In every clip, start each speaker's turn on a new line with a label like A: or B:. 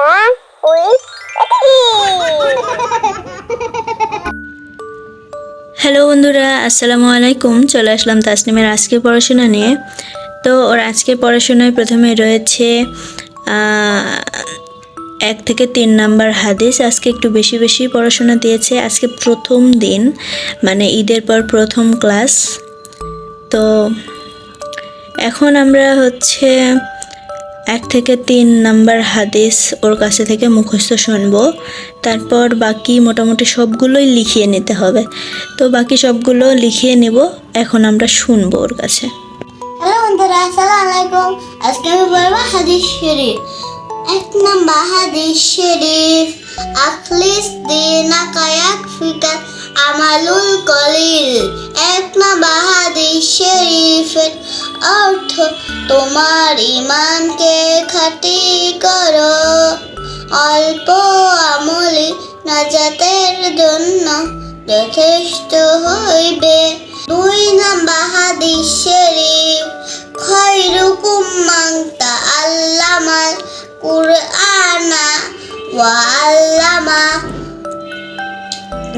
A: With
B: hello বন্ধুরা, আসসালামু আলাইকুম। চলে আসলাম তাসনিমের আজকে পড়াশোনা নিয়ে। তো ওর আজকে পড়াশোনায় প্রথমে রয়েছে এক থেকে তিন নাম্বার হাদিস। আজকে একটু বেশি বেশি পড়াশোনা দিয়েছে। আজকে প্রথম দিন মানে ঈদের পর প্রথম ক্লাস। তো এখন আমরা হচ্ছে এক থেকে তিন নাম্বার হাদিস ওর কাছে থেকে মুখস্থ শুনব। তারপর বাকি মোটামুটি সবগুলোই লিখিয়ে নিতে হবে। তো বাকি সবগুলো লিখিয়ে নেব, এখন আমরা শুনব ওর কাছে।
C: হ্যালো বন্ধুরা, আসসালামু আলাইকুম। আজকে আমি বলব হাদিস শরীফ। এক নাম্বার হাদিস শরীফ, আখলিস দিনাকা ইয়াকফিকা আমালুল কলিল। এক নাম্বার হাদিস শরীফের অর্থ, তোমার ইমানকে নাজাতের জন্য যথেষ্ট হইবে। দুই নাম্বার হাদিস শরীফ, খৈরুকুম মাংতা আল্লামাল কুরআনা ওয়া আল্লামা।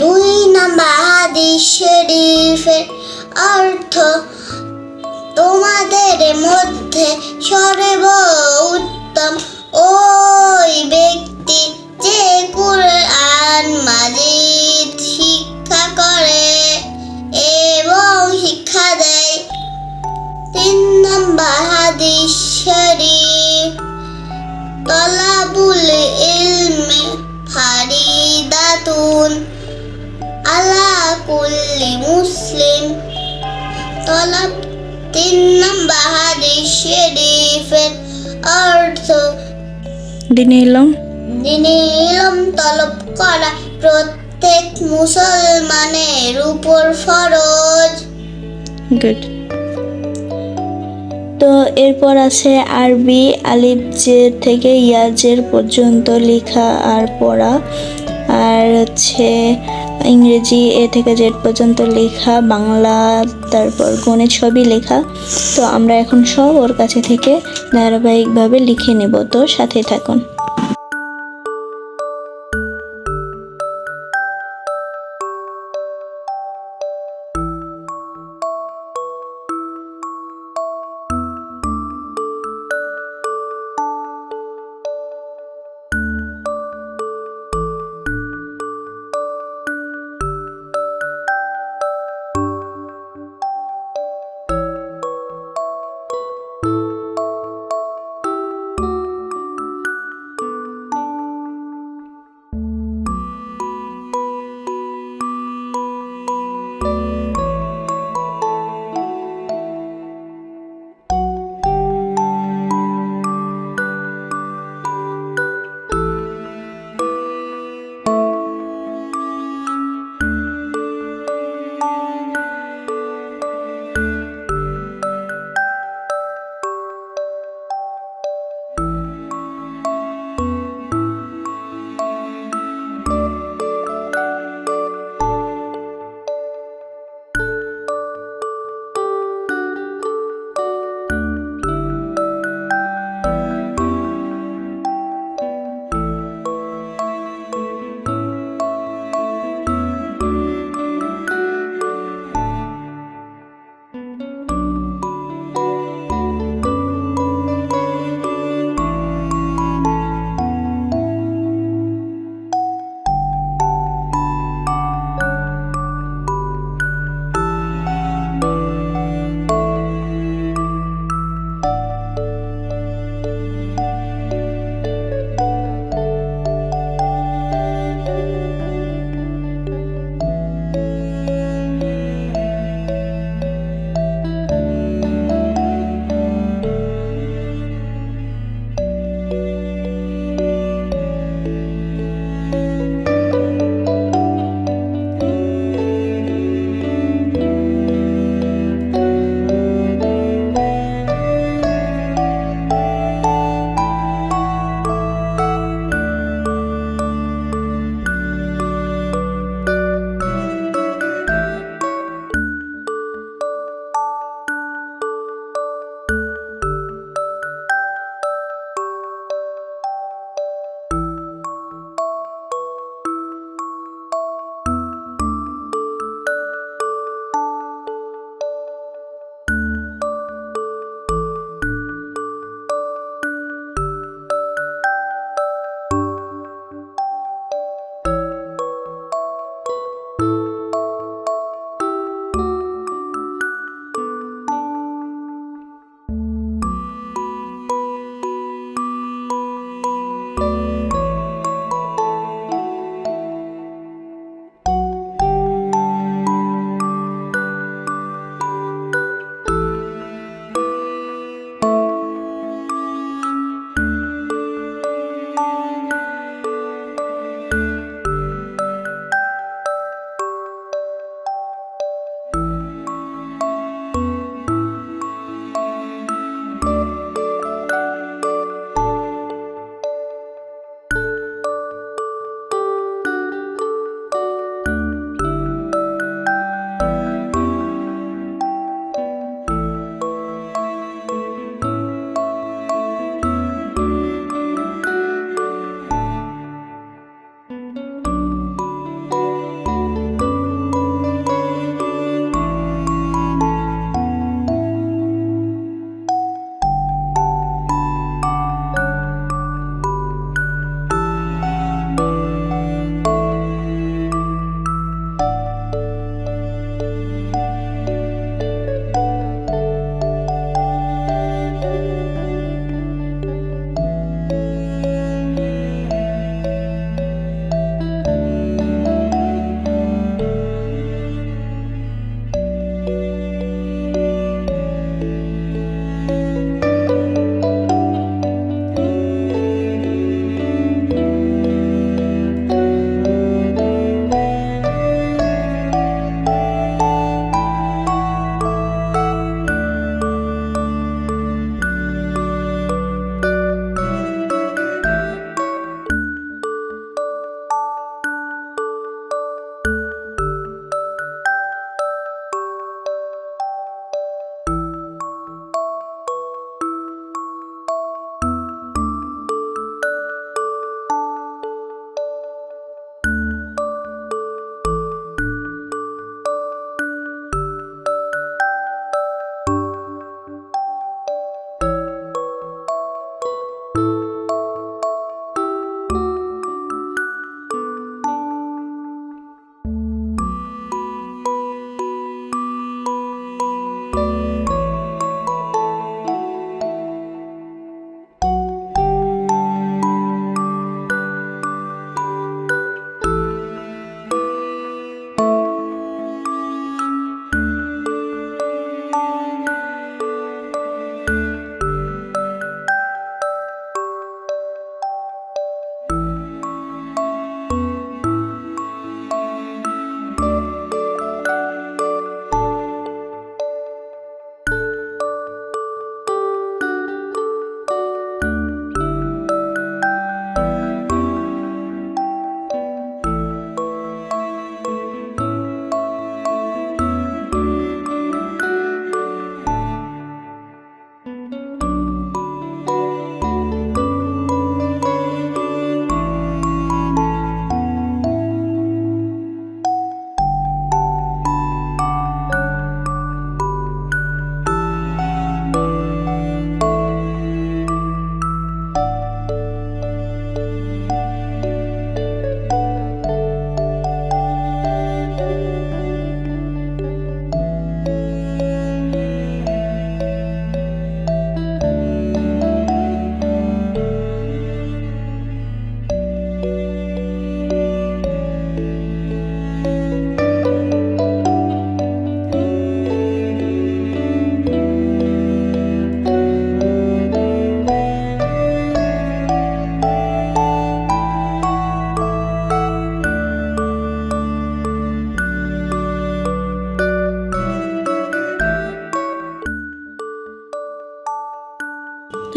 C: দুই নাম্বার হাদিস শরীফের অর্থ, তোমাদের মধ্যে সর্ব উত্তম ওই ব্যক্তি যে কুরআন মাজিদ শিক্ষা করে এবং শিক্ষা দেয়। তিন নম্বর হাদিস শরীফ, তলাবুল ইলমি ফারিদাতুন আলা কুল্লি মুসলিম। তলাব, তিন নম্বর হাদিস শরীফের অর্থ
B: দিনে
C: তলব করা প্রত্যেক মুসলমানের উপর ফরজ।
B: গুড তো এরপর আছে আরবি, আলিফ জের থেকে ইয়াজের পর্যন্ত লেখা আর পড়া। আর হচ্ছে ইংরেজি এ থেকে জেড পর্যন্ত লেখা, বাংলা, তারপর গণিত সবই লেখা। তো আমরা এখন সব ওর কাছে থেকে ধারাবাহিকভাবে লিখে নেব। তো সাথে থাকুন।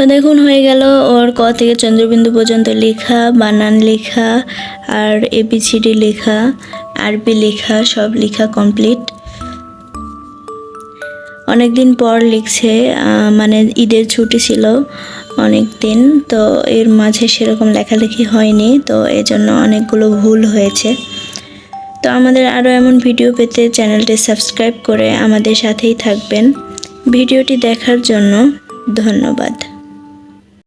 B: তো দেখুন, হয়ে গেল ওর ক থেকে চন্দ্রবিন্দু পর্যন্ত লেখা, বানান লেখা, আর এবিসিডি লেখা আরবি লেখা, সব লেখা কমপ্লিট অনেক দিন পর লিখছে মানে ঈদের ছুটি ছিল অনেক দিন তো এর মাঝে সেরকম লেখালেখি হয়নি, তো এজন্য অনেকগুলো ভুল হয়েছে। তো আমাদের আরও এমন ভিডিও পেতে চ্যানেলটি সাবস্ক্রাইব করে আমাদের সাথেই থাকবেন। ভিডিওটি দেখার জন্য ধন্যবাদ।